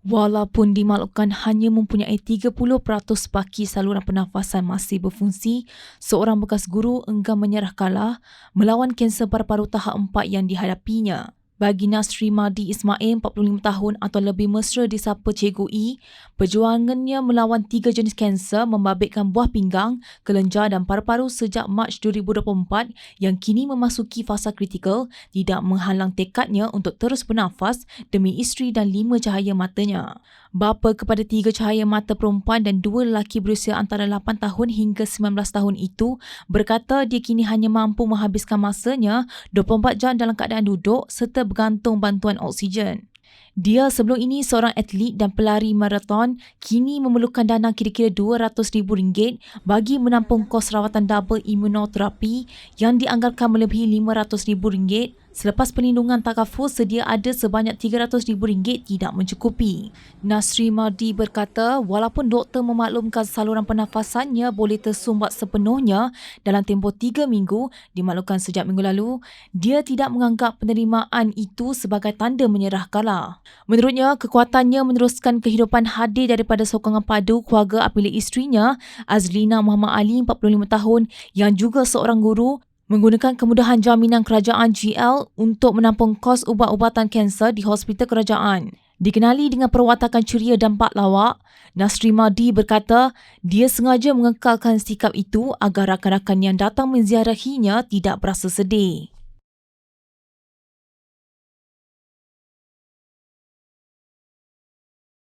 Walaupun dimaklumkan hanya mempunyai 30% baki saluran pernafasan masih berfungsi, seorang bekas guru enggan menyerah kalah melawan kanser paru-paru tahap 4 yang dihadapinya. Bagi Nasri Madi Ismail, 45 tahun atau lebih mesra disapa Cikgu E, perjuangannya melawan tiga jenis kanser membabitkan buah pinggang, kelenjar dan paru-paru sejak Mac 2024 yang kini memasuki fasa kritikal tidak menghalang tekadnya untuk terus bernafas demi isteri dan lima cahaya matanya. Bapa kepada tiga cahaya mata perempuan dan dua lelaki berusia antara 8 tahun hingga 19 tahun itu berkata dia kini hanya mampu menghabiskan masanya 24 jam dalam keadaan duduk serta bergantung bantuan oksigen. Dia sebelum ini seorang atlet dan pelari maraton kini memerlukan dana kira-kira RM200,000 bagi menampung kos rawatan double imunoterapi yang dianggarkan melebihi RM500,000 Selepas perlindungan takaful sedia ada sebanyak RM300,000 tidak mencukupi. Nasri Mardi berkata walaupun doktor memaklumkan saluran pernafasannya boleh tersumbat sepenuhnya dalam tempoh tiga minggu dimaklumkan sejak minggu lalu, dia tidak menganggap penerimaan itu sebagai tanda menyerah kalah. Menurutnya, kekuatannya meneruskan kehidupan hadir daripada sokongan padu keluarga apabila isterinya, Azlina Muhammad Ali, 45 tahun, yang juga seorang guru, menggunakan kemudahan jaminan kerajaan GL untuk menampung kos ubat-ubatan kanser di hospital kerajaan. Dikenali dengan perwatakan ceria dan pak lawak, Nasri Madi berkata dia sengaja mengekalkan sikap itu agar rakan-rakan yang datang menziarahinya tidak berasa sedih.